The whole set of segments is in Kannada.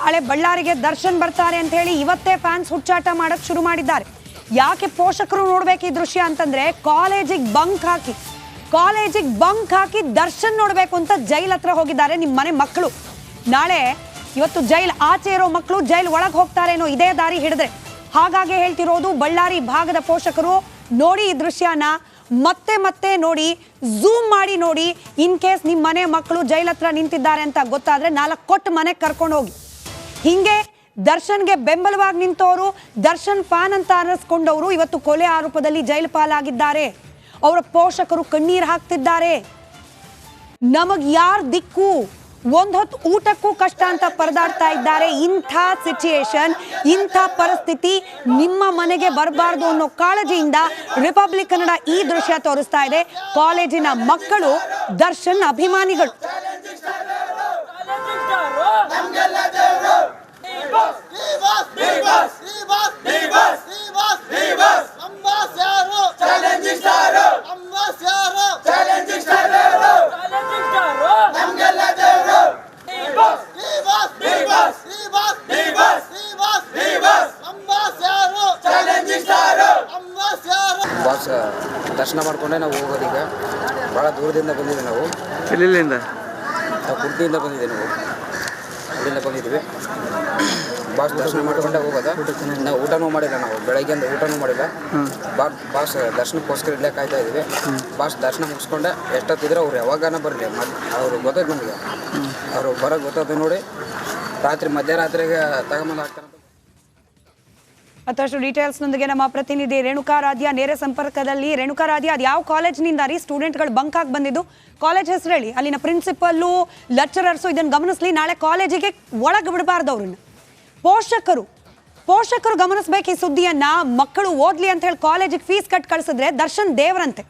ನಾಳೆ ಬಳ್ಳಾರಿಗೆ ದರ್ಶನ್ ಬರ್ತಾರೆ ಅಂತ ಹೇಳಿ ಇವತ್ತೇ ಫ್ಯಾನ್ಸ್ ಹುಚ್ಚಾಟ ಮಾಡಕ್ ಶುರು ಮಾಡಿದ್ದಾರೆ. ಯಾಕೆ ಪೋಷಕರು ನೋಡ್ಬೇಕು ಈ ದೃಶ್ಯ ಅಂತಂದ್ರೆ ಕಾಲೇಜಿಗೆ ಬಂಕ್ ಹಾಕಿ. ಕಾಲೇಜಿಗೆ ಬಂಕ್ ಹಾಕಿ ದರ್ಶನ್ ನೋಡ್ಬೇಕು ಅಂತ ಜೈಲ್ ಹತ್ರ ಹೋಗಿದ್ದಾರೆ ನಿಮ್ಮ ಮನೆ ಮಕ್ಕಳು. ನಾಳೆ ಇವತ್ತು ಜೈಲ್ ಆಚೆ ಇರೋ ಮಕ್ಕಳು ಜೈಲ್ ಒಳಗೆ ಹೋಗ್ತಾರೇನೋ ಇದೇ ದಾರಿ ಹಿಡಿದ್ರೆ. ಹಾಗಾಗಿ ಹೇಳ್ತಿರೋದು ಬಳ್ಳಾರಿ ಭಾಗದ ಪೋಷಕರು ನೋಡಿ ಈ ದೃಶ್ಯನ ಮತ್ತೆ ಮತ್ತೆ ನೋಡಿ ಝೂಮ್ ಮಾಡಿ ನೋಡಿ ಇನ್ ಕೇಸ್ ನಿಮ್ಮ ಮನೆ ಮಕ್ಕಳು ಜೈಲ್ ಹತ್ರ ನಿಂತಿದ್ದಾರೆ ಅಂತ ಗೊತ್ತಾದ್ರೆ ನಾಲ್ಕು ಕೊಟ್ಟು ಮನೆಗೆ ಕರ್ಕೊಂಡು ಹೋಗಿ ಹಿಂಗೆ ದರ್ಶನ್ಗೆ ಬೆಂಬಲವಾಗಿ ನಿಂತವರು, ದರ್ಶನ್ ಫ್ಯಾನ್ ಅಂತ ಅನ್ನಿಸ್ಕೊಂಡವರು ಇವತ್ತು ಕೊಲೆ ಆರೋಪದಲ್ಲಿ ಜೈಲು ಪಾಲಾಗಿದ್ದಾರೆ. ಅವರ ಪೋಷಕರು ಕಣ್ಣೀರು ಹಾಕ್ತಿದ್ದಾರೆ. ನಮಗ್ ಯಾರ ದಿಕ್ಕು? ಒಂದ್ ಹೊತ್ತು ಊಟಕ್ಕೂ ಕಷ್ಟ ಅಂತ ಪರದಾಡ್ತಾ ಇದ್ದಾರೆ. ಇಂಥ ಸಿಚುಯೇಷನ್ ಇಂಥ ಪರಿಸ್ಥಿತಿ ನಿಮ್ಮ ಮನೆಗೆ ಬರಬಾರ್ದು ಅನ್ನೋ ಕಾಳಜಿಯಿಂದ ರಿಪಬ್ಲಿಕ್ ಕನ್ನಡ ಈ ದೃಶ್ಯ ತೋರಿಸ್ತಾ ಇದೆ. ಕಾಲೇಜಿನ ಮಕ್ಕಳು, ದರ್ಶನ್ ಅಭಿಮಾನಿಗಳು. ಬಾಸ್ ದರ್ಶನ ಮಾಡ್ಕೊಂಡೆ ನಾವು ಹೋಗೋದು ಈಗ. ಭಾಳ ದೂರದಿಂದ ಬಂದಿದ್ದೀವಿ ನಾವು. ಎಲ್ಲಿಂದ ನಾವು ಕುರ್ತಿಯಿಂದ ಬಂದಿದ್ದೀವಿ ನಾವು. ಅಲ್ಲಿಂದ ಬಂದಿದ್ದೀವಿ. ಬಾಸ್ ದರ್ಶನ ಮಾಡ್ಕೊಂಡೆ ಹೋಗೋದ. ನಾವು ಊಟನೂ ಮಾಡಿಲ್ಲ ನಾವು. ಬೆಳಗ್ಗೆಯಿಂದ ಊಟನೂ ಮಾಡಿಲ್ಲ. ಬಾ ಬಾಸ್ ದರ್ಶನಕ್ಕೋಸ್ಕರ ಇಲ್ಲೇ ಕಾಯ್ತಾ ಇದ್ದೀವಿ. ಬಾಸ್ ದರ್ಶನ ಮುಗಿಸ್ಕೊಂಡೆ. ಎಷ್ಟೊತ್ತಿದ್ರೆ ಅವ್ರು ಯಾವಾಗನ ಬರಲಿ. ಮತ್ತೆ ಅವ್ರು ಗೊತ್ತಾಯ್ತು ನಮಗೆ. ಅವರು ಬರೋದು ಗೊತ್ತಾಯ್ತು ನೋಡಿ. ರಾತ್ರಿ ಮಧ್ಯರಾತ್ರಿಗೆ ತಗೊಂಬಂದು ಹಾಕ್ತಾರಂತ ಮತ್ತಷ್ಟು ಡೀಟೇಲ್ಸ್ ನೊಂದಿಗೆ ನಮ್ಮ ಪ್ರತಿನಿಧಿ ರೇಣುಕಾರಾಧ್ಯ ನೇರ ಸಂಪರ್ಕದಲ್ಲಿ. ರೇಣುಕಾರಾಧ್ಯ ಅದು ಯಾವ ಕಾಲೇಜ್ನಿಂದ ರೀ? ಸ್ಟೂಡೆಂಟ್ಗಳು ಬಂಕ್ ಆಗಿ ಬಂದಿದ್ದು. ಕಾಲೇಜ್ ಹೆಸರು ಹೇಳಿ. ಅಲ್ಲಿನ ಪ್ರಿನ್ಸಿಪಲ್ಲು, ಲೆಕ್ಚರರ್ಸು ಇದನ್ನು ಗಮನಿಸಲಿ. ನಾಳೆ ಕಾಲೇಜಿಗೆ ಒಳಗೆ ಬಿಡಬಾರ್ದು ಅವ್ರನ್ನ. ಪೋಷಕರು ಪೋಷಕರು ಗಮನಿಸ್ಬೇಕು ಈ ಸುದ್ದಿಯನ್ನ. ಮಕ್ಕಳು ಓದ್ಲಿ ಅಂತ ಹೇಳಿ ಕಾಲೇಜಿಗೆ ಫೀಸ್ ಕಟ್ ಕಳಿಸಿದ್ರೆ ದರ್ಶನ್ ದೇವರಂತೆ.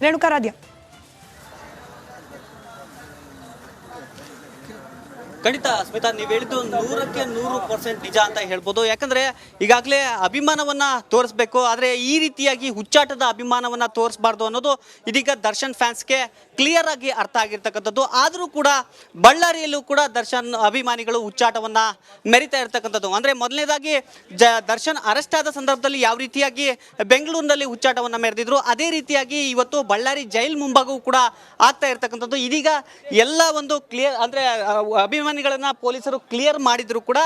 ರೇಣುಕಾರಾಧ್ಯ ಖಂಡಿತ ಸ್ಮಿತಾ ನೀವು ಹೇಳಿದ್ದು ನೂರಕ್ಕೆ ನೂರು ಪರ್ಸೆಂಟ್ ನಿಜ ಅಂತ ಹೇಳ್ಬೋದು. ಯಾಕಂದ್ರೆ ಈಗಾಗಲೇ ಅಭಿಮಾನವನ್ನ ತೋರಿಸ್ಬೇಕು ಆದರೆ ಈ ರೀತಿಯಾಗಿ ಹುಚ್ಚಾಟದ ಅಭಿಮಾನವನ್ನ ತೋರಿಸಬಾರ್ದು ಅನ್ನೋದು ಇದೀಗ ದರ್ಶನ್ ಫ್ಯಾನ್ಸ್ಗೆ ಕ್ಲಿಯರ್ ಆಗಿ ಅರ್ಥ ಆಗಿರ್ತಕ್ಕಂಥದ್ದು. ಆದರೂ ಕೂಡ ಬಳ್ಳಾರಿಯಲ್ಲೂ ಕೂಡ ದರ್ಶನ್ ಅಭಿಮಾನಿಗಳು ಹುಚ್ಚಾಟವನ್ನ ಮೆರಿತಾ ಇರ್ತಕ್ಕಂಥದ್ದು. ಅಂದ್ರೆ ಮೊದಲನೇದಾಗಿ ಜ ದರ್ಶನ್ ಅರೆಸ್ಟ್ ಆದ ಸಂದರ್ಭದಲ್ಲಿ ಯಾವ ರೀತಿಯಾಗಿ ಬೆಂಗಳೂರಿನಲ್ಲಿ ಹುಚ್ಚಾಟವನ್ನ ಮೆರೆದಿದ್ರು ಅದೇ ರೀತಿಯಾಗಿ ಇವತ್ತು ಬಳ್ಳಾರಿ ಜೈಲ್ ಮುಂಭಾಗವೂ ಕೂಡ ಆಗ್ತಾ ಇರ್ತಕ್ಕಂಥದ್ದು. ಇದೀಗ ಎಲ್ಲ ಒಂದು ಕ್ಲಿಯರ್ ಅಂದ್ರೆ ಆ, ಅಭಿಮಾನಿಗಳನ್ನ ಪೊಲೀಸರು ಕ್ಲಿಯರ್ ಮಾಡಿದ್ರು ಕೂಡ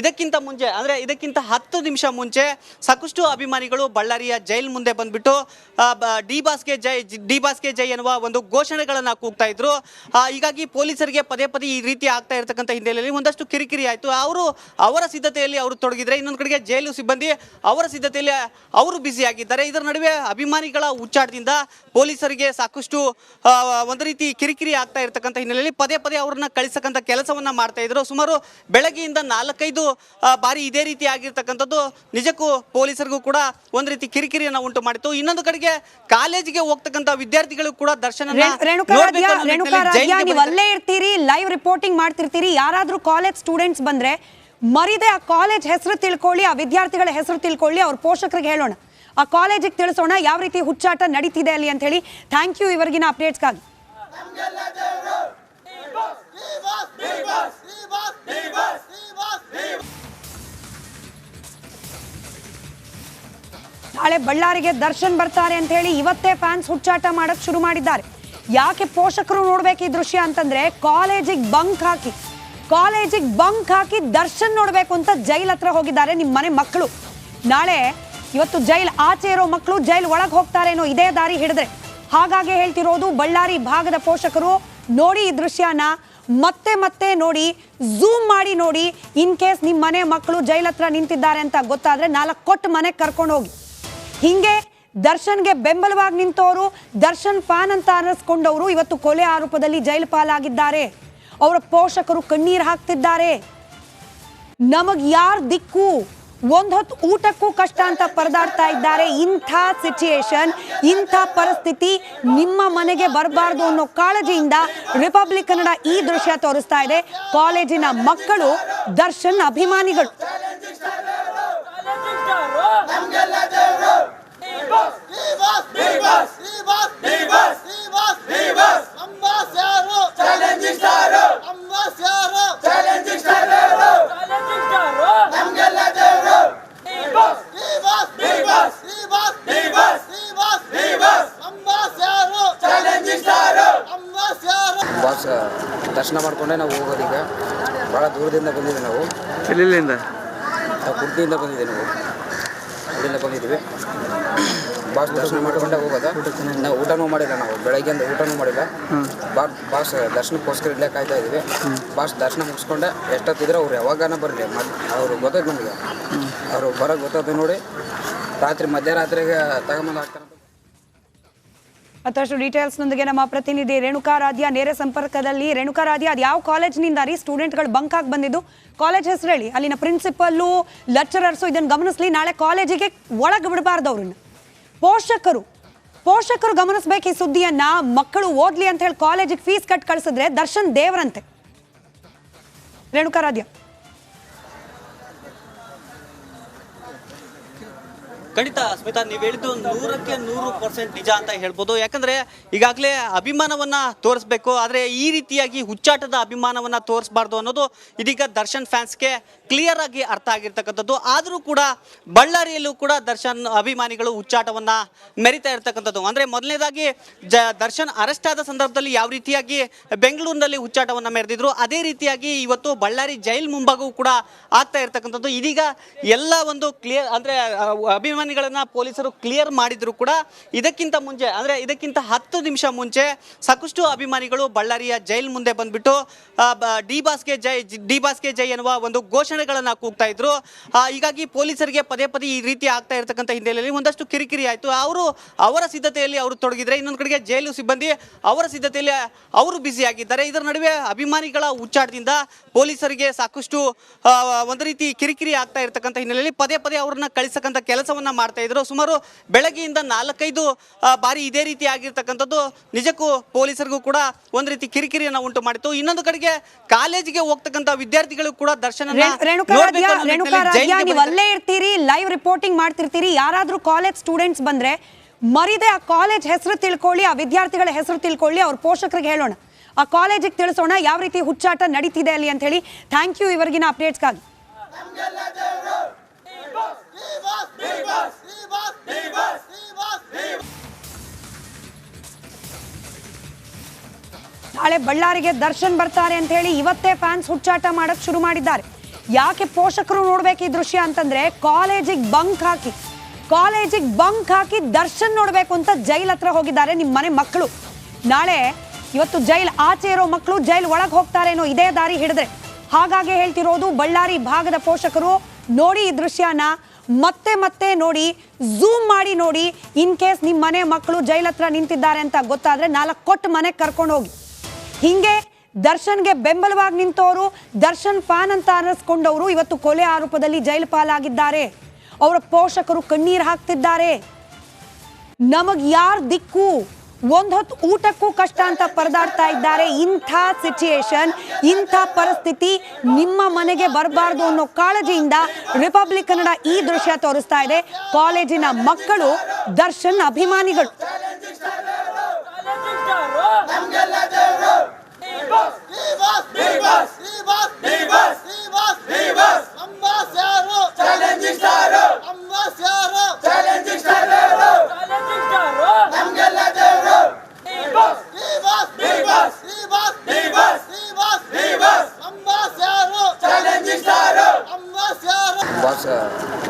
ಇದಕ್ಕಿಂತ ಮುಂಚೆ, ಅಂದ್ರೆ ಇದಕ್ಕಿಂತ ಹತ್ತು ನಿಮಿಷ ಮುಂಚೆ ಸಾಕಷ್ಟು ಅಭಿಮಾನಿಗಳು ಬಳ್ಳಾರಿಯ ಜೈಲ್ ಮುಂದೆ ಬಂದ್ಬಿಟ್ಟು ಡಿ ಬಾಸ್ಗೆ ಜೈ, ಡಿ ಬಾಸ್ಗೆ ಜೈ ಎನ್ನುವ ಒಂದು ಘೋಷಣೆಗಳನ್ನ ಕೂಗ್ತಾ ಇದ್ರು. ಹೀಗಾಗಿ ಪೊಲೀಸರಿಗೆ ಪದೇ ಪದೇ ಈ ರೀತಿ ಆಗ್ತಾ ಇರತಕ್ಕಂಥ ಹಿನ್ನೆಲೆಯಲ್ಲಿ ಒಂದಷ್ಟು ಕಿರಿಕಿರಿ ಆಯಿತು. ಅವರು ಅವರ ಸಿದ್ಧತೆಯಲ್ಲಿ ಅವರು ತೊಡಗಿದ್ರೆ ಇನ್ನೊಂದು ಕಡೆಗೆ ಜೈಲು ಸಿಬ್ಬಂದಿ ಅವರ ಸಿದ್ಧತೆಯಲ್ಲಿ ಅವರು ಬ್ಯುಸಿ ಆಗಿದ್ದಾರೆ. ಇದರ ನಡುವೆ ಅಭಿಮಾನಿಗಳ ಉಚ್ಚಾಟದಿಂದ ಪೊಲೀಸರಿಗೆ ಸಾಕಷ್ಟು ಒಂದು ರೀತಿ ಕಿರಿಕಿರಿ ಆಗ್ತಾ ಇರತಕ್ಕಂಥ ಹಿನ್ನೆಲೆಯಲ್ಲಿ ಪದೇ ಪದೇ ಅವರನ್ನ ಕಳಿಸಕ್ಕಂಥ ಕೆಲಸವನ್ನ ಮಾಡ್ತಾ ಇದ್ರು. ಸುಮಾರು ಬೆಳಗ್ಗೆಯಿಂದ ನಾಲ್ಕೈದು ಬಾರಿ ಇದೇ ರೀತಿ ಆಗಿರ್ತಕ್ಕಂಥದ್ದು. ನಿಜಕ್ಕೂ ಪೊಲೀಸರಿಗೂ ಕೂಡ ಒಂದು ರೀತಿ ಕಿರಿಕಿರಿಯನ್ನ ಉಂಟು ಮಾಡಿತ್ತು. ಇನ್ನೊಂದು ಕಡೆಗೆ ಕಾಲೇಜಿಗೆ ಹೋಗ್ತಕ್ಕಂಥ ವಿದ್ಯಾರ್ಥಿಗಳು ಕೂಡ ದರ್ಶನ ಅಲ್ಲೇ ಇರ್ತೀರಿ ಲೈವ್ ರಿಪೋರ್ಟಿಂಗ್ ಮಾಡ್ತಿರ್ತೀರಿ. ಯಾರಾದ್ರೂ ಕಾಲೇಜ್ ಸ್ಟೂಡೆಂಟ್ಸ್ ಬಂದ್ರೆ ಮರಿದೆ ಆ ಕಾಲೇಜ್ ಹೆಸರು ತಿಳ್ಕೊಳ್ಳಿ ಆ ವಿದ್ಯಾರ್ಥಿಗಳ ಹೆಸರು ತಿಳ್ಕೊಳ್ಳಿ ಅವ್ರ ಪೋಷಕರಿಗೆ ಹೇಳೋಣ. ಆ ಕಾಲೇಜಿಗೆ ತಿಳಿಸೋಣ ಯಾವ ರೀತಿ ಹುಚ್ಚಾಟ ನಡೀತಿದೆ ಅಲ್ಲಿ ಅಂತ ಹೇಳಿ ಥ್ಯಾಂಕ್ ಯು ಇವರಿಗಿನ ಅಪ್ಡೇಟ್ಸ್ಗಾಗಿ ನಾಳೆ ಬಳ್ಳಾರಿಗೆ ದರ್ಶನ್ ಬರ್ತಾರೆ ಅಂತ ಹೇಳಿ ಇವತ್ತೇ ಫ್ಯಾನ್ಸ್ ಹುಚ್ಚಾಟ ಮಾಡಕ್ ಶುರು ಮಾಡಿದ್ದಾರೆ. ಯಾಕೆ ಪೋಷಕರು ನೋಡ್ಬೇಕು ಈ ದೃಶ್ಯ ಅಂತಂದ್ರೆ ಕಾಲೇಜಿಗೆ ಬಂಕ್ ಹಾಕಿ. ಕಾಲೇಜಿಗೆ ಬಂಕ್ ಹಾಕಿ ದರ್ಶನ್ ನೋಡ್ಬೇಕು ಅಂತ ಜೈಲ್ ಹತ್ರ ಹೋಗಿದ್ದಾರೆ ನಿಮ್ಮ ಮನೆ ಮಕ್ಕಳು. ನಾಳೆ ಇವತ್ತು ಜೈಲ್ ಆಚೆ ಇರೋ ಮಕ್ಕಳು ಜೈಲ್ ಒಳಗೆ ಹೋಗ್ತಾರೇನೋ ಇದೇ ದಾರಿ ಹಿಡಿದ್ರೆ. ಹಾಗಾಗಿ ಹೇಳ್ತಿರೋದು ಬಳ್ಳಾರಿ ಭಾಗದ ಪೋಷಕರು ನೋಡಿ ಈ ದೃಶ್ಯನ ಮತ್ತೆ ಮತ್ತೆ ನೋಡಿ ಝೂಮ್ ಮಾಡಿ ನೋಡಿ ಇನ್ ಕೇಸ್ ನಿಮ್ಮ ಮನೆ ಮಕ್ಕಳು ಜೈಲ್ ಹತ್ರ ನಿಂತಿದ್ದಾರೆ ಅಂತ ಗೊತ್ತಾದ್ರೆ ನಾಲ್ಕು ಕೊಟ್ಟು ಮನೆಗೆ ಕರ್ಕೊಂಡು ಹೋಗಿ. ಹಿಂಗೆ ದರ್ಶನ್ಗೆ ಬೆಂಬಲವಾಗಿ ನಿಂತವರು ದರ್ಶನ್ ಫ್ಯಾನ್ ಅಂತ ಅನ್ನಿಸ್ಕೊಂಡವರು ಇವತ್ತು ಕೊಲೆ ಆರೋಪದಲ್ಲಿ ಜೈಲು ಪಾಲಾಗಿದ್ದಾರೆ. ಅವರ ಪೋಷಕರು ಕಣ್ಣೀರು ಹಾಕ್ತಿದ್ದಾರೆ. ನಮಗ್ ಯಾರ್ ದಿಕ್ಕು? ಒಂದ್ ಹೊತ್ತು ಊಟಕ್ಕೂ ಕಷ್ಟ ಅಂತ ಪರದಾಡ್ತಾ ಇದ್ದಾರೆ. ಇಂಥ ಸಿಚುಯೇಷನ್ ಇಂಥ ಪರಿಸ್ಥಿತಿ ನಿಮ್ಮ ಮನೆಗೆ ಬರಬಾರ್ದು ಅನ್ನೋ ಕಾಳಜಿಯಿಂದ ರಿಪಬ್ಲಿಕ್ ಕನ್ನಡ ಈ ದೃಶ್ಯ ತೋರಿಸ್ತಾ ಇದೆ. ಕಾಲೇಜಿನ ಮಕ್ಕಳು ದರ್ಶನ್ ಅಭಿಮಾನಿಗಳು. ಚಾಲೆಂಜಿಂಗ್ ಬಾಸ್ ದರ್ಶನ ಮಾಡಿಕೊಂಡೆ ನಾವು ಹೋಗೋದೀಗ ಭಾಳ ದೂರದಿಂದ ಬಂದಿದ್ದೀವಿ ನಾವು. ಎಲ್ಲಿಂದ? ನಾವು ಕುರ್ತಿಯಿಂದ ಬಂದಿದ್ದೀವಿ ನಾವು. ಅಲ್ಲಿಂದ ಬಂದಿದ್ದೀವಿ ಬಾಸ್ ದರ್ಶನ ಮಾಡ್ಕೊಂಡೆ ಹೋಗೋದ. ನಾವು ಊಟನೂ ಮಾಡಿಲ್ಲ ನಾವು. ಬೆಳಗ್ಗೆಯಿಂದ ಊಟನೂ ಮಾಡಿಲ್ಲ. ಬಾ ಬಾಸ್ ದರ್ಶನಕ್ಕೋಸ್ಕರ ಇಲ್ಲೇ ಕಾಯ್ತಾ ಇದ್ದೀವಿ ಬಾಸ್ ದರ್ಶನ ಮುಗಿಸ್ಕೊಂಡೆ. ಎಷ್ಟೊತ್ತಿದ್ರೆ ಅವ್ರು ಯಾವಾಗನ ಬರಲಿ. ಮದ್ ಅವ್ರು ಗೊತ್ತಾಯ್ತು ನಮಗೆ. ಅವರು ಬರೋದು ಗೊತ್ತಾಯ್ತು ನೋಡಿ. ರಾತ್ರಿ ಮಧ್ಯರಾತ್ರಿಗೆ ತಗೊಂಬಂದು ಹಾಕ್ತಾರಂತ ಮತ್ತಷ್ಟು ಡೀಟೇಲ್ಸ್ನೊಂದಿಗೆ ನಮ್ಮ ಪ್ರತಿನಿಧಿ ರೇಣುಕಾರಾಧ್ಯ ನೇರ ಸಂಪರ್ಕದಲ್ಲಿ. ರೇಣುಕಾರಾಧ್ಯ ಅದು ಯಾವ ಕಾಲೇಜ್ನಿಂದ ರೀ? ಸ್ಟೂಡೆಂಟ್ಗಳು ಬಂಕ್ ಆಗಿ ಬಂದಿದ್ದು. ಕಾಲೇಜ್ ಹೆಸರು ಹೇಳಿ. ಅಲ್ಲಿನ ಪ್ರಿನ್ಸಿಪಲ್ಲು, ಲೆಕ್ಚರರ್ಸು ಇದನ್ನು ಗಮನಿಸಲಿ. ನಾಳೆ ಕಾಲೇಜಿಗೆ ಒಳಗೆ ಬಿಡಬಾರ್ದು ಅವ್ರನ್ನ. ಪೋಷಕರು ಪೋಷಕರು ಗಮನಿಸ್ಬೇಕು ಈ ಸುದ್ದಿಯನ್ನ. ಮಕ್ಕಳು ಓದ್ಲಿ ಅಂತ ಹೇಳಿ ಕಾಲೇಜಿಗೆ ಫೀಸ್ ಕಟ್ ಕಳಿಸಿದ್ರೆ ದರ್ಶನ್ ದೇವರಂತೆ. ರೇಣುಕಾರಾಧ್ಯ ಖಂಡಿತ ಸ್ಮಿತಾ ನೀವು ಹೇಳಿದ್ದು ನೂರಕ್ಕೆ ನೂರು ಪರ್ಸೆಂಟ್ ನಿಜ ಅಂತ ಹೇಳ್ಬೋದು. ಯಾಕಂದ್ರೆ ಈಗಾಗಲೇ ಅಭಿಮಾನವನ್ನ ತೋರಿಸ್ಬೇಕು ಆದ್ರೆ ಈ ರೀತಿಯಾಗಿ ಹುಚ್ಚಾಟದ ಅಭಿಮಾನವನ್ನ ತೋರಿಸಬಾರ್ದು ಅನ್ನೋದು ಇದೀಗ ದರ್ಶನ್ ಫ್ಯಾನ್ಸ್ಗೆ ಕ್ಲಿಯರ್ ಆಗಿ ಅರ್ಥ ಆಗಿರ್ತಕ್ಕಂಥದ್ದು. ಆದರೂ ಕೂಡ ಬಳ್ಳಾರಿಯಲ್ಲೂ ಕೂಡ ದರ್ಶನ್ ಅಭಿಮಾನಿಗಳು ಹುಚ್ಚಾಟವನ್ನ ಮೆರಿತಾ ಇರ್ತಕ್ಕಂಥದ್ದು. ಅಂದ್ರೆ ಮೊದಲನೇದಾಗಿ ಜ ದರ್ಶನ್ ಅರೆಸ್ಟ್ ಆದ ಸಂದರ್ಭದಲ್ಲಿ ಯಾವ ರೀತಿಯಾಗಿ ಬೆಂಗಳೂರಿನಲ್ಲಿ ಹುಚ್ಚಾಟವನ್ನ ಮೆರೆದಿದ್ರು ಅದೇ ರೀತಿಯಾಗಿ ಇವತ್ತು ಬಳ್ಳಾರಿ ಜೈಲ್ ಮುಂಭಾಗವೂ ಕೂಡ ಆಗ್ತಾ ಇರ್ತಕ್ಕಂಥದ್ದು. ಇದೀಗ ಎಲ್ಲ ಒಂದು ಕ್ಲಿಯರ್ ಅಂದ್ರೆ ಆ, ಅಭಿಮಾನಿಗಳನ್ನ ಪೊಲೀಸರು ಕ್ಲಿಯರ್ ಮಾಡಿದ್ರು ಕೂಡ ಇದಕ್ಕಿಂತ ಮುಂಚೆ, ಅಂದ್ರೆ ಇದಕ್ಕಿಂತ ಹತ್ತು ನಿಮಿಷ ಮುಂಚೆ ಸಾಕಷ್ಟು ಅಭಿಮಾನಿಗಳು ಬಳ್ಳಾರಿಯ ಜೈಲ್ ಮುಂದೆ ಬಂದ್ಬಿಟ್ಟು ಡಿ ಬಾಸ್ಗೆ ಜೈ, ಡಿ ಬಾಸ್ಗೆ ಜೈ ಎನ್ನುವ ಒಂದು ಘೋಷಣೆಗಳನ್ನ ಕೂಗ್ತಾ ಇದ್ರು. ಹೀಗಾಗಿ ಪೊಲೀಸರಿಗೆ ಪದೇ ಪದೇ ಈ ರೀತಿ ಆಗ್ತಾ ಇರತಕ್ಕಂಥ ಹಿನ್ನೆಲೆಯಲ್ಲಿ ಒಂದಷ್ಟು ಕಿರಿಕಿರಿ ಆಯಿತು. ಅವರು ಅವರ ಸಿದ್ಧತೆಯಲ್ಲಿ ಅವರು ತೊಡಗಿದ್ರೆ ಇನ್ನೊಂದು ಕಡೆಗೆ ಜೈಲು ಸಿಬ್ಬಂದಿ ಅವರ ಸಿದ್ಧತೆಯಲ್ಲಿ ಅವರು ಬ್ಯುಸಿ ಆಗಿದ್ದಾರೆ. ಇದರ ನಡುವೆ ಅಭಿಮಾನಿಗಳ ಉಚ್ಚಾಟದಿಂದ ಪೊಲೀಸರಿಗೆ ಸಾಕಷ್ಟು ಒಂದು ರೀತಿ ಕಿರಿಕಿರಿ ಆಗ್ತಾ ಇರ್ತಕ್ಕಂಥ ಹಿನ್ನೆಲೆಯಲ್ಲಿ ಪದೇ ಪದೇ ಅವರನ್ನ ಕಳಿಸಕ್ಕಂಥ ಕೆಲಸವನ್ನ ಮಾಡ್ತಾ ಇದ್ರು. ಸುಮಾರು ಬೆಳಗ್ಗೆಯಿಂದ ನಾಲ್ಕೈದು ಬಾರಿ ಇದೇ ರೀತಿ ಆಗಿರ್ತಕ್ಕಂಥದ್ದು. ನಿಜಕ್ಕೂ ಪೊಲೀಸರಿಗೂ ಕೂಡ ಒಂದು ರೀತಿ ಕಿರಿಕಿರಿಯನ್ನ ಉಂಟು ಮಾಡಿತ್ತು. ಇನ್ನೊಂದು ಕಡೆಗೆ ಕಾಲೇಜಿಗೆ ಹೋಗ್ತಕ್ಕಂಥ ವಿದ್ಯಾರ್ಥಿಗಳು ಕೂಡ ದರ್ಶನ ಅಲ್ಲೇ ಇರ್ತೀರಿ ಲೈವ್ ರಿಪೋರ್ಟಿಂಗ್ ಮಾಡ್ತಿರ್ತೀರಿ. ಯಾರಾದ್ರೂ ಕಾಲೇಜ್ ಸ್ಟೂಡೆಂಟ್ಸ್ ಬಂದ್ರೆ ಮರಿದೆ ಆ ಕಾಲೇಜ್ ಹೆಸರು ತಿಳ್ಕೊಳ್ಳಿ ಆ ವಿದ್ಯಾರ್ಥಿಗಳ ಹೆಸರು ತಿಳ್ಕೊಳ್ಳಿ ಅವ್ರ ಪೋಷಕರಿಗೆ ಹೇಳೋಣ. ಆ ಕಾಲೇಜಿಗೆ ತಿಳಿಸೋಣ ಯಾವ ರೀತಿ ಹುಚ್ಚಾಟ ನಡೀತಿದೆ ಅಲ್ಲಿ ಅಂತ ಹೇಳಿ ಥ್ಯಾಂಕ್ ಯು ಇವರಿಗಿನ ಅಪ್ಡೇಟ್ಸ್ಗಾಗಿ ನಾಳೆ ಬಳ್ಳಾರಿಗೆ ದರ್ಶನ್ ಬರ್ತಾರೆ ಅಂತ ಹೇಳಿ ಇವತ್ತೇ ಫ್ಯಾನ್ಸ್ ಹುಚ್ಚಾಟ ಮಾಡಕ್ ಶುರು ಮಾಡಿದ್ದಾರೆ. ಯಾಕೆ ಪೋಷಕರು ನೋಡ್ಬೇಕು ಈ ದೃಶ್ಯ ಅಂತಂದ್ರೆ ಕಾಲೇಜಿಗೆ ಬಂಕ್ ಹಾಕಿ. ಕಾಲೇಜಿಗೆ ಬಂಕ್ ಹಾಕಿ ದರ್ಶನ್ ನೋಡ್ಬೇಕು ಅಂತ ಜೈಲ್ ಹತ್ರ ಹೋಗಿದ್ದಾರೆ ನಿಮ್ಮ ಮನೆ ಮಕ್ಕಳು. ನಾಳೆ ಇವತ್ತು ಜೈಲ್ ಆಚೆ ಇರೋ ಮಕ್ಕಳು ಜೈಲ್ ಒಳಗೆ ಹೋಗ್ತಾರೇನೋ ಇದೇ ದಾರಿ ಹಿಡಿದ್ರೆ. ಹಾಗಾಗಿ ಹೇಳ್ತಿರೋದು ಬಳ್ಳಾರಿ ಭಾಗದ ಪೋಷಕರು ನೋಡಿ ಈ ದೃಶ್ಯನ ಮತ್ತೆ ಮತ್ತೆ ನೋಡಿ ಝೂಮ್ ಮಾಡಿ ನೋಡಿ ಇನ್ ಕೇಸ್ ನಿಮ್ಮ ಮನೆ ಮಕ್ಕಳು ಜೈಲ್ ಹತ್ರ ನಿಂತಿದ್ದಾರೆ ಅಂತ ಗೊತ್ತಾದ್ರೆ ನಾಲ್ಕು ಕೊಟ್ಟು ಮನೆಗೆ ಕರ್ಕೊಂಡು ಹೋಗಿ. ಹಿಂಗೆ ದರ್ಶನ್ಗೆ ಬೆಂಬಲವಾಗಿ ನಿಂತವರು ದರ್ಶನ್ ಫ್ಯಾನ್ ಅಂತ ಅನ್ನಿಸ್ಕೊಂಡವರು ಇವತ್ತು ಕೊಲೆ ಆರೋಪದಲ್ಲಿ ಜೈಲು ಪಾಲಾಗಿದ್ದಾರೆ. ಅವರ ಪೋಷಕರು ಕಣ್ಣೀರು ಹಾಕ್ತಿದ್ದಾರೆ. ನಮಗ್ ಯಾರ್ ದಿಕ್ಕು? ಒಂದ್ ಹೊತ್ತು ಊಟಕ್ಕೂ ಕಷ್ಟ ಅಂತ ಪರದಾಡ್ತಾ ಇದ್ದಾರೆ. ಇಂಥ ಸಿಚುಯೇಷನ್ ಇಂಥ ಪರಿಸ್ಥಿತಿ ನಿಮ್ಮ ಮನೆಗೆ ಬರಬಾರ್ದು ಅನ್ನೋ ಕಾಳಜಿಯಿಂದ ರಿಪಬ್ಲಿಕ್ ಕನ್ನಡ ಈ ದೃಶ್ಯ ತೋರಿಸ್ತಾ ಇದೆ. ಕಾಲೇಜಿನ ಮಕ್ಕಳು, ದರ್ಶನ್ ಅಭಿಮಾನಿಗಳು.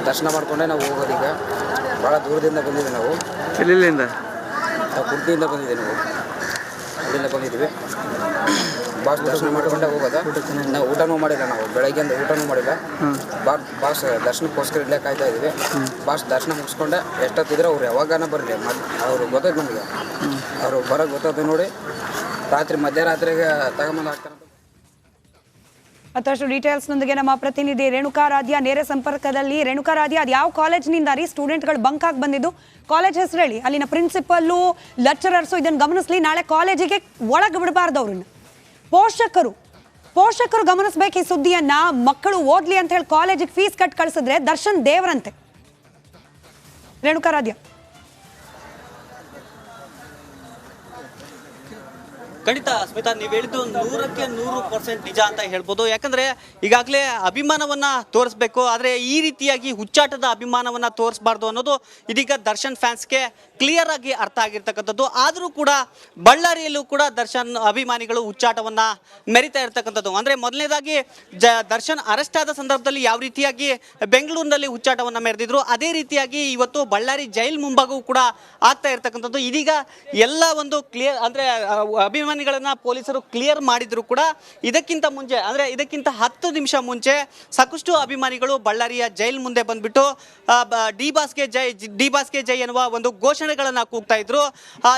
ದರ್ಶನ ಮಾಡ್ಕೊಂಡೆ ನಾವು ಹೋಗೋದೀಗ ಭಾಳ ದೂರದಿಂದ ಬಂದಿದ್ದೀವಿ ನಾವು. ಎಲ್ಲಿಂದ ನಾವು ಕುರ್ತಿಯಿಂದ ಬಂದಿದ್ದೀವಿ ನಾವು. ಅಲ್ಲಿಂದ ಬಂದಿದ್ದೀವಿ ಬಾಸ್ ದರ್ಶನ ಮಾಡ್ಕೊಂಡೆ ಹೋಗೋದ. ನಾವು ಊಟನೂ ಮಾಡಿಲ್ಲ ನಾವು. ಬೆಳಗ್ಗೆಯಿಂದ ಊಟನೂ ಮಾಡಿಲ್ಲ. ಬಾ ಬಾಸ್ ದರ್ಶನಕ್ಕೋಸ್ಕರ ಇಲ್ಲೇ ಕಾಯ್ತಾ ಇದ್ದೀವಿ ಬಾಸ್ ದರ್ಶನ ಮುಗಿಸ್ಕೊಂಡೆ. ಎಷ್ಟೊತ್ತಿದ್ರೆ ಅವ್ರು ಯಾವಾಗನ ಬರಲಿ. ಮದ್ ಅವ್ರು ಗೊತ್ತಾಯ್ತು ನಮಗೆ. ಅವರು ಬರೋದು ಗೊತ್ತಾಯ್ತು ನೋಡಿ. ರಾತ್ರಿ ಮಧ್ಯರಾತ್ರಿಗೆ ತಗೊಂಬಂದು ಹಾಕ್ತಾರಂತ ಮತ್ತಷ್ಟು ಡೀಟೇಲ್ಸ್ನೊಂದಿಗೆ ನಮ್ಮ ಪ್ರತಿನಿಧಿ ರೇಣುಕಾರಾಧ್ಯ ನೇರ ಸಂಪರ್ಕದಲ್ಲಿ. ರೇಣುಕಾರಾಧ್ಯ ಅದು ಯಾವ ಕಾಲೇಜ್ನಿಂದ ರೀ? ಸ್ಟೂಡೆಂಟ್ಗಳು ಬಂಕ್ ಆಗಿ ಬಂದಿದ್ದು. ಕಾಲೇಜ್ ಹೆಸರು ಹೇಳಿ. ಅಲ್ಲಿನ ಪ್ರಿನ್ಸಿಪಲ್ಲು, ಲೆಕ್ಚರರ್ಸು ಇದನ್ನು ಗಮನಿಸಲಿ. ನಾಳೆ ಕಾಲೇಜಿಗೆ ಒಳಗೆ ಬಿಡಬಾರ್ದು ಅವ್ರನ್ನ. ಪೋಷಕರು ಪೋಷಕರು ಗಮನಿಸ್ಬೇಕು ಈ ಸುದ್ದಿಯನ್ನ. ಮಕ್ಕಳು ಓದ್ಲಿ ಅಂತ ಹೇಳಿ ಕಾಲೇಜಿಗೆ ಫೀಸ್ ಕಟ್ ಕಳಿಸಿದ್ರೆ ದರ್ಶನ್ ದೇವರಂತೆ. ರೇಣುಕಾರಾಧ್ಯ ಖಂಡಿತ ಸ್ಮಿತಾ ನೀವು ಹೇಳಿದ್ದು ನೂರಕ್ಕೆ ನೂರು ಪರ್ಸೆಂಟ್ ನಿಜ ಅಂತ ಹೇಳ್ಬೋದು. ಯಾಕಂದ್ರೆ ಈಗಾಗಲೇ ಅಭಿಮಾನವನ್ನ ತೋರಿಸ್ಬೇಕು ಆದ್ರೆ ಈ ರೀತಿಯಾಗಿ ಹುಚ್ಚಾಟದ ಅಭಿಮಾನವನ್ನ ತೋರಿಸಬಾರ್ದು ಅನ್ನೋದು ಇದೀಗ ದರ್ಶನ್ ಫ್ಯಾನ್ಸ್ಗೆ ಕ್ಲಿಯರ್ ಆಗಿ ಅರ್ಥ ಆಗಿರ್ತಕ್ಕಂಥದ್ದು. ಆದರೂ ಕೂಡ ಬಳ್ಳಾರಿಯಲ್ಲೂ ಕೂಡ ದರ್ಶನ್ ಅಭಿಮಾನಿಗಳು ಹುಚ್ಚಾಟವನ್ನ ಮೆರಿತಾ ಇರ್ತಕ್ಕಂಥದ್ದು. ಅಂದ್ರೆ ಮೊದಲನೇದಾಗಿ ಜ ದರ್ಶನ್ ಅರೆಸ್ಟ್ ಆದ ಸಂದರ್ಭದಲ್ಲಿ ಯಾವ ರೀತಿಯಾಗಿ ಬೆಂಗಳೂರಿನಲ್ಲಿ ಹುಚ್ಚಾಟವನ್ನ ಮೆರೆದಿದ್ರು ಅದೇ ರೀತಿಯಾಗಿ ಇವತ್ತು ಬಳ್ಳಾರಿ ಜೈಲ್ ಮುಂಭಾಗವೂ ಕೂಡ ಆಗ್ತಾ ಇರ್ತಕ್ಕಂಥದ್ದು. ಇದೀಗ ಎಲ್ಲ ಒಂದು ಕ್ಲಿಯರ್ ಅಂದ್ರೆ ಆ, ಅಭಿಮಾನಿಗಳನ್ನ ಪೊಲೀಸರು ಕ್ಲಿಯರ್ ಮಾಡಿದ್ರು ಕೂಡ ಇದಕ್ಕಿಂತ ಮುಂಚೆ, ಅಂದ್ರೆ ಇದಕ್ಕಿಂತ ಹತ್ತು ನಿಮಿಷ ಮುಂಚೆ ಸಾಕಷ್ಟು ಅಭಿಮಾನಿಗಳು ಬಳ್ಳಾರಿಯ ಜೈಲ್ ಮುಂದೆ ಬಂದ್ಬಿಟ್ಟು ಡಿ ಬಾಸ್ಗೆ ಜೈ, ಡಿ ಬಾಸ್ಗೆ ಜೈ ಎನ್ನುವ ಒಂದು ಘೋಷಣೆಗಳನ್ನ ಕೂಗ್ತಾ ಇದ್ರು.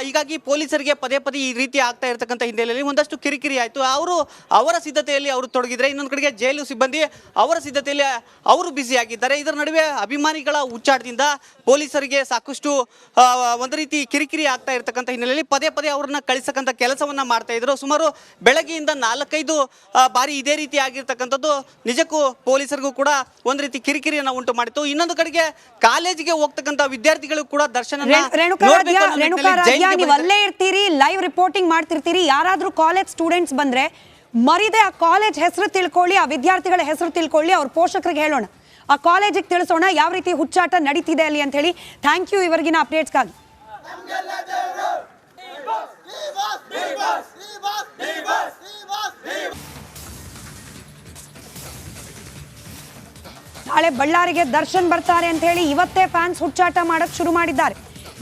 ಹೀಗಾಗಿ ಪೊಲೀಸರಿಗೆ ಪದೇ ಪದೇ ಈ ರೀತಿ ಆಗ್ತಾ ಇರತಕ್ಕಂಥ ಹಿನ್ನೆಲೆಯಲ್ಲಿ ಒಂದಷ್ಟು ಕಿರಿಕಿರಿ ಆಯ್ತು. ಅವರು ಅವರ ಸಿದ್ಧತೆಯಲ್ಲಿ ಅವರು ತೊಡಗಿದ್ರೆ ಇನ್ನೊಂದು ಕಡೆಗೆ ಜೈಲು ಸಿಬ್ಬಂದಿ ಅವರ ಸಿದ್ಧತೆಯಲ್ಲಿ ಅವರು ಬ್ಯುಸಿ ಆಗಿದ್ದಾರೆ. ಇದರ ನಡುವೆ ಅಭಿಮಾನಿಗಳ ಉಚ್ಚಾಟದಿಂದ ಪೊಲೀಸರಿಗೆ ಸಾಕಷ್ಟು ಒಂದು ರೀತಿ ಕಿರಿಕಿರಿ ಆಗ್ತಾ ಇರತಕ್ಕಂಥ ಹಿನ್ನೆಲೆಯಲ್ಲಿ ಪದೇ ಪದೇ ಅವರನ್ನ ಕಳಿಸಕ್ಕಂಥ ಕೆಲಸವನ್ನ ಮಾಡ್ತಾ ಇದ್ರು. ಸುಮಾರು ಬೆಳಗ್ಗೆಯಿಂದ ನಾಲ್ಕೈದು ಬಾರಿ ಇದೇ ರೀತಿ ಆಗಿರ್ತಕ್ಕಂಥದ್ದು. ನಿಜಕ್ಕೂ ಪೊಲೀಸರಿಗೂ ಕೂಡ ಒಂದು ರೀತಿ ಕಿರಿಕಿರಿಯನ್ನ ಉಂಟು ಮಾಡಿತ್ತು. ಇನ್ನೊಂದು ಕಡೆಗೆ ಕಾಲೇಜಿಗೆ ಹೋಗ್ತಕ್ಕಂಥ ವಿದ್ಯಾರ್ಥಿಗಳು ಕೂಡ ದರ್ಶನ ಅಲ್ಲೇ ಇರ್ತೀರಿ ಲೈವ್ ರಿಪೋರ್ಟಿಂಗ್ ಮಾಡ್ತಿರ್ತೀರಿ. ಯಾರಾದ್ರೂ ಕಾಲೇಜ್ ಸ್ಟೂಡೆಂಟ್ಸ್ ಬಂದ್ರೆ ಮರಿದೆ ಆ ಕಾಲೇಜ್ ಹೆಸರು ತಿಳ್ಕೊಳ್ಳಿ ಆ ವಿದ್ಯಾರ್ಥಿಗಳ ಹೆಸರು ತಿಳ್ಕೊಳ್ಳಿ ಅವ್ರ ಪೋಷಕರಿಗೆ ಹೇಳೋಣ. ಆ ಕಾಲೇಜಿಗೆ ತಿಳಿಸೋಣ ಯಾವ ರೀತಿ ಹುಚ್ಚಾಟ ನಡೀತಿದೆ ಅಲ್ಲಿ ಅಂತ ಹೇಳಿ ಥ್ಯಾಂಕ್ ಯು ಇವರಿಗಿನ ಅಪ್ಡೇಟ್ಸ್ಗಾಗಿ ನಾಳೆ ಬಳ್ಳಾರಿಗೆ ದರ್ಶನ್ ಬರ್ತಾರೆ ಅಂತ ಹೇಳಿ ಇವತ್ತೇ ಫ್ಯಾನ್ಸ್ ಹುಚ್ಚಾಟ ಮಾಡಕ್ ಶುರು ಮಾಡಿದ್ದಾರೆ.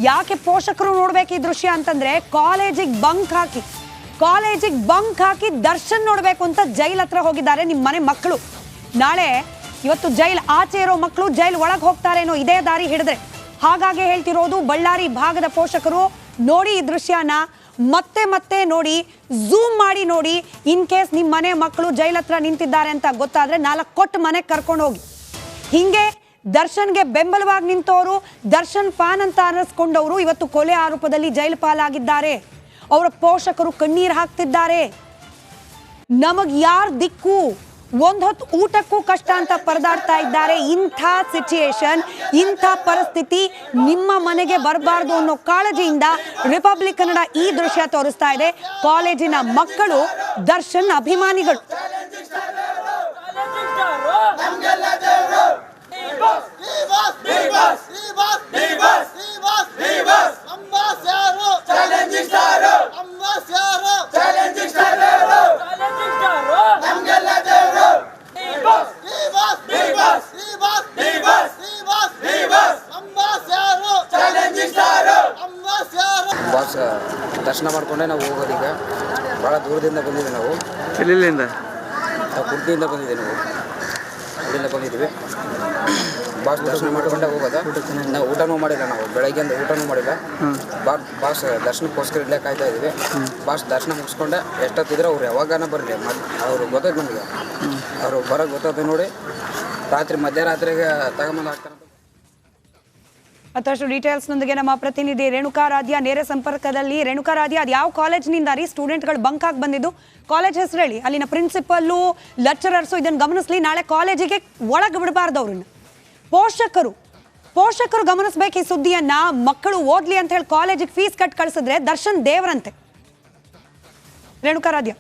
ಯಾಕೆ ಪೋಷಕರು ನೋಡ್ಬೇಕು ಈ ದೃಶ್ಯ ಅಂತಂದ್ರೆ ಕಾಲೇಜಿಗೆ ಬಂಕ್ ಹಾಕಿ. ಕಾಲೇಜಿಗೆ ಬಂಕ್ ಹಾಕಿ ದರ್ಶನ್ ನೋಡ್ಬೇಕು ಅಂತ ಜೈಲ್ ಹತ್ರ ಹೋಗಿದ್ದಾರೆ ನಿಮ್ಮ ಮನೆ ಮಕ್ಕಳು. ನಾಳೆ ಇವತ್ತು ಜೈಲ್ ಆಚೆ ಇರೋ ಮಕ್ಕಳು ಜೈಲ್ ಒಳಗೆ ಹೋಗ್ತಾರೇನೋ ಇದೇ ದಾರಿ ಹಿಡಿದ್ರೆ. ಹಾಗಾಗಿ ಹೇಳ್ತಿರೋದು ಬಳ್ಳಾರಿ ಭಾಗದ ಪೋಷಕರು ನೋಡಿ ಈ ದೃಶ್ಯನ ಮತ್ತೆ ಮತ್ತೆ ನೋಡಿ ಝೂಮ್ ಮಾಡಿ ನೋಡಿ ಇನ್ ಕೇಸ್ ನಿಮ್ಮ ಮನೆ ಮಕ್ಕಳು ಜೈಲ್ ಹತ್ರ ನಿಂತಿದ್ದಾರೆ ಅಂತ ಗೊತ್ತಾದ್ರೆ ನಾಲ್ಕು ಕೊಟ್ಟು ಮನೆಗೆ ಕರ್ಕೊಂಡು ಹೋಗಿ. ಹಿಂಗೆ ದರ್ಶನ್ಗೆ ಬೆಂಬಲವಾಗಿ ನಿಂತವರು ದರ್ಶನ್ ಫ್ಯಾನ್ ಅಂತ ಅನ್ನಿಸ್ಕೊಂಡವರು ಇವತ್ತು ಕೊಲೆ ಆರೋಪದಲ್ಲಿ ಜೈಲು ಪಾಲಾಗಿದ್ದಾರೆ. ಅವರ ಪೋಷಕರು ಕಣ್ಣೀರು ಹಾಕ್ತಿದ್ದಾರೆ. ನಮಗ್ ಯಾರ್ ದಿಕ್ಕು? ಹೊತ್ತು ಊಟಕ್ಕೂ ಕಷ್ಟ ಅಂತ ಪರದಾಡ್ತಾ ಇದ್ದಾರೆ. ಇಂಥ ಸಿಚುಯೇಷನ್ ಇಂಥ ಪರಿಸ್ಥಿತಿ ನಿಮ್ಮ ಮನೆಗೆ ಬರಬಾರ್ದು ಅನ್ನೋ ಕಾಳಜಿಯಿಂದ ರಿಪಬ್ಲಿಕ್ ಕನ್ನಡ ಈ ದೃಶ್ಯ ತೋರಿಸ್ತಾ ಇದೆ. ಕಾಲೇಜಿನ ಮಕ್ಕಳು, ದರ್ಶನ್ ಅಭಿಮಾನಿಗಳು. ದರ್ಶನ ಮಾಡ್ಕೊಂಡೆ ನಾವು ಹೋಗೋದೀಗ ಭಾಳ ದೂರದಿಂದ ಬಂದಿದ್ದೀವಿ ನಾವು. ಎಲ್ಲಿಂದ? ನಾವು ಕುರ್ತಿಯಿಂದ ಬಂದಿದ್ದೀವಿ ನಾವು. ಅಲ್ಲಿಂದ ಬಂದಿದ್ದೀವಿ ಬಾಸ್ ದರ್ಶನ ಮಾಡ್ಕೊಂಡೆ ಹೋಗೋದ. ನಾವು ಊಟನೂ ಮಾಡಿಲ್ಲ ನಾವು. ಬೆಳಗ್ಗೆಯಿಂದ ಊಟನೂ ಮಾಡಿಲ್ಲ. ಬಾ ಬಾಸ್ ದರ್ಶನಕ್ಕೋಸ್ಕರ ಇಲ್ಲೇ ಕಾಯ್ತಾ ಇದ್ದೀವಿ ಬಾಸ್ ದರ್ಶನ ಮುಗಿಸ್ಕೊಂಡೆ. ಎಷ್ಟೊತ್ತಿದ್ರೆ ಅವ್ರು ಯಾವಾಗನ ಬರಲಿ. ಮತ್ತೆ ಅವ್ರು ಗೊತ್ತಾಯ್ತು ನಮಗೆ. ಅವರು ಬರೋದು ಗೊತ್ತಾಯ್ತು ನೋಡಿ. ರಾತ್ರಿ ಮಧ್ಯರಾತ್ರಿಗೆ ತಗೊಂಬಂದು ಹಾಕ್ತಾರಂತ ಮತ್ತಷ್ಟು ಡೀಟೇಲ್ಸ್ ನೊಂದಿಗೆ ನಮ್ಮ ಪ್ರತಿನಿಧಿ ರೇಣುಕಾರಾಧ್ಯ ನೇರ ಸಂಪರ್ಕದಲ್ಲಿ. ರೇಣುಕಾರಾಧ್ಯ ಅದು ಯಾವ ಕಾಲೇಜ್ನಿಂದ ರೀ? ಸ್ಟೂಡೆಂಟ್ಗಳು ಬಂಕ್ ಆಗಿ ಬಂದಿದ್ದು. ಕಾಲೇಜ್ ಹೆಸರು ಹೇಳಿ. ಅಲ್ಲಿನ ಪ್ರಿನ್ಸಿಪಲ್ಲು, ಲೆಕ್ಚರರ್ಸು ಇದನ್ನು ಗಮನಿಸಲಿ. ನಾಳೆ ಕಾಲೇಜಿಗೆ ಒಳಗೆ ಬಿಡಬಾರ್ದು ಅವ್ರನ್ನ. ಪೋಷಕರು ಪೋಷಕರು ಗಮನಿಸ್ಬೇಕು ಈ ಸುದ್ದಿಯನ್ನ. ಮಕ್ಕಳು ಓದ್ಲಿ ಅಂತ ಹೇಳಿ ಕಾಲೇಜಿಗೆ ಫೀಸ್ ಕಟ್ ಕಳಿಸಿದ್ರೆ ದರ್ಶನ್ ದೇವರಂತೆ. ರೇಣುಕಾರಾಧ್ಯ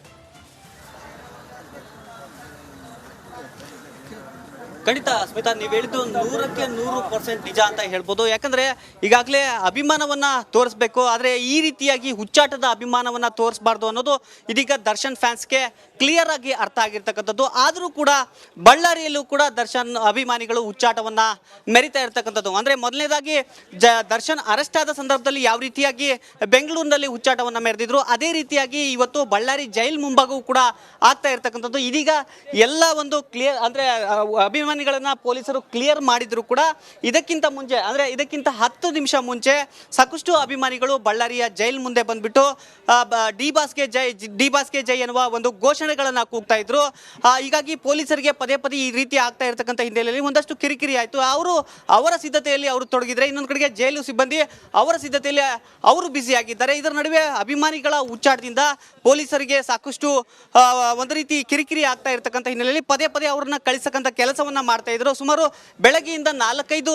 ಖಂಡಿತ ಸ್ಮಿತಾ ನೀವು ಹೇಳಿದ್ದು ನೂರಕ್ಕೆ ನೂರು ಪರ್ಸೆಂಟ್ ನಿಜ ಅಂತ ಹೇಳ್ಬೋದು. ಯಾಕಂದ್ರೆ ಈಗಾಗಲೇ ಅಭಿಮಾನವನ್ನ ತೋರಿಸ್ಬೇಕು ಆದ್ರೆ ಈ ರೀತಿಯಾಗಿ ಹುಚ್ಚಾಟದ ಅಭಿಮಾನವನ್ನ ತೋರಿಸಬಾರ್ದು ಅನ್ನೋದು ಇದೀಗ ದರ್ಶನ್ ಫ್ಯಾನ್ಸ್ಗೆ ಕ್ಲಿಯರ್ ಆಗಿ ಅರ್ಥ ಆಗಿರ್ತಕ್ಕಂಥದ್ದು. ಆದರೂ ಕೂಡ ಬಳ್ಳಾರಿಯಲ್ಲೂ ಕೂಡ ದರ್ಶನ್ ಅಭಿಮಾನಿಗಳು ಹುಚ್ಚಾಟವನ್ನ ಮೆರಿತಾ ಇರ್ತಕ್ಕಂಥದ್ದು. ಅಂದ್ರೆ ಮೊದಲನೇದಾಗಿ ಜ ದರ್ಶನ್ ಅರೆಸ್ಟ್ ಆದ ಸಂದರ್ಭದಲ್ಲಿ ಯಾವ ರೀತಿಯಾಗಿ ಬೆಂಗಳೂರಿನಲ್ಲಿ ಹುಚ್ಚಾಟವನ್ನ ಮೆರೆದಿದ್ರು ಅದೇ ರೀತಿಯಾಗಿ ಇವತ್ತು ಬಳ್ಳಾರಿ ಜೈಲ್ ಮುಂಭಾಗವೂ ಕೂಡ ಆಗ್ತಾ ಇರ್ತಕ್ಕಂಥದ್ದು. ಇದೀಗ ಎಲ್ಲ ಒಂದು ಕ್ಲಿಯರ್ ಅಂದ್ರೆ ಆ, ಅಭಿಮಾನಿಗಳನ್ನ ಪೊಲೀಸರು ಕ್ಲಿಯರ್ ಮಾಡಿದ್ರು ಕೂಡ ಇದಕ್ಕಿಂತ ಮುಂಚೆ, ಅಂದ್ರೆ ಇದಕ್ಕಿಂತ ಹತ್ತು ನಿಮಿಷ ಮುಂಚೆ ಸಾಕಷ್ಟು ಅಭಿಮಾನಿಗಳು ಬಳ್ಳಾರಿಯ ಜೈಲ್ ಮುಂದೆ ಬಂದ್ಬಿಟ್ಟು ಡಿ ಬಾಸ್ಗೆ ಜೈ, ಡಿ ಬಾಸ್ಗೆ ಜೈ ಎನ್ನುವ ಒಂದು ಘೋಷಣೆಗಳನ್ನ ಕೂಗ್ತಾ ಇದ್ರು. ಹೀಗಾಗಿ ಪೊಲೀಸರಿಗೆ ಪದೇ ಪದೇ ಈ ರೀತಿ ಆಗ್ತಾ ಇರತಕ್ಕಂಥ ಹಿನ್ನೆಲೆಯಲ್ಲಿ ಒಂದಷ್ಟು ಕಿರಿಕಿರಿ ಆಯ್ತು. ಅವರು ಅವರ ಸಿದ್ಧತೆಯಲ್ಲಿ ಅವರು ತೊಡಗಿದ್ರೆ ಇನ್ನೊಂದು ಕಡೆಗೆ ಜೈಲು ಸಿಬ್ಬಂದಿ ಅವರ ಸಿದ್ಧತೆಯಲ್ಲಿ ಅವರು ಬ್ಯುಸಿ ಆಗಿದ್ದಾರೆ. ಇದರ ನಡುವೆ ಅಭಿಮಾನಿಗಳ ಉಚ್ಚಾಟದಿಂದ ಪೊಲೀಸರಿಗೆ ಸಾಕಷ್ಟು ಒಂದು ರೀತಿ ಕಿರಿಕಿರಿ ಆಗ್ತಾ ಇರತಕ್ಕಂಥ ಹಿನ್ನೆಲೆಯಲ್ಲಿ ಪದೇ ಪದೇ ಅವರನ್ನ ಕಳಿಸಕ್ಕಂಥ ಕೆಲಸವನ್ನ ಮಾಡ್ತಾ ಇದ್ರು. ಸುಮಾರು ಬೆಳಗ್ಗೆಯಿಂದ ನಾಲ್ಕೈದು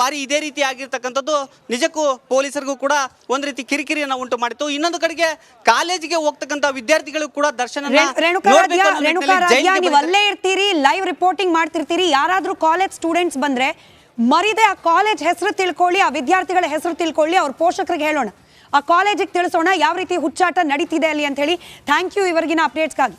ಬಾರಿ ಇದೇ ರೀತಿ ಆಗಿರ್ತಕ್ಕಂಥದ್ದು. ನಿಜಕ್ಕೂ ಪೊಲೀಸರಿಗೂ ಕೂಡ ಒಂದ್ ರೀತಿ ಕಿರಿಕಿರಿಯನ್ನ ಉಂಟು ಮಾಡಿತ್ತು. ಇನ್ನೊಂದು ಕಡೆಗೆ ಕಾಲೇಜಿಗೆ ಹೋಗ್ತಕ್ಕಂಥ ವಿದ್ಯಾರ್ಥಿಗಳು ಕೂಡ ದರ್ಶನ ಅಲ್ಲೇ ಇರ್ತೀರಿ ಲೈವ್ ರಿಪೋರ್ಟಿಂಗ್ ಮಾಡ್ತಿರ್ತೀರಿ. ಯಾರಾದ್ರೂ ಕಾಲೇಜ್ ಸ್ಟೂಡೆಂಟ್ಸ್ ಬಂದ್ರೆ ಮರಿದೆ ಆ ಕಾಲೇಜ್ ಹೆಸರು ತಿಳ್ಕೊಳ್ಳಿ ಆ ವಿದ್ಯಾರ್ಥಿಗಳ ಹೆಸರು ತಿಳ್ಕೊಳ್ಳಿ ಅವ್ರ ಪೋಷಕರಿಗೆ ಹೇಳೋಣ. ಆ ಕಾಲೇಜಿಗೆ ತಿಳಿಸೋಣ ಯಾವ ರೀತಿ ಹುಚ್ಚಾಟ ನಡೀತಿದೆ ಅಲ್ಲಿ ಅಂತ ಹೇಳಿ ಥ್ಯಾಂಕ್ ಯು ಇವರಿಗಿನ ಅಪ್ಡೇಟ್ಸ್ಗಾಗಿ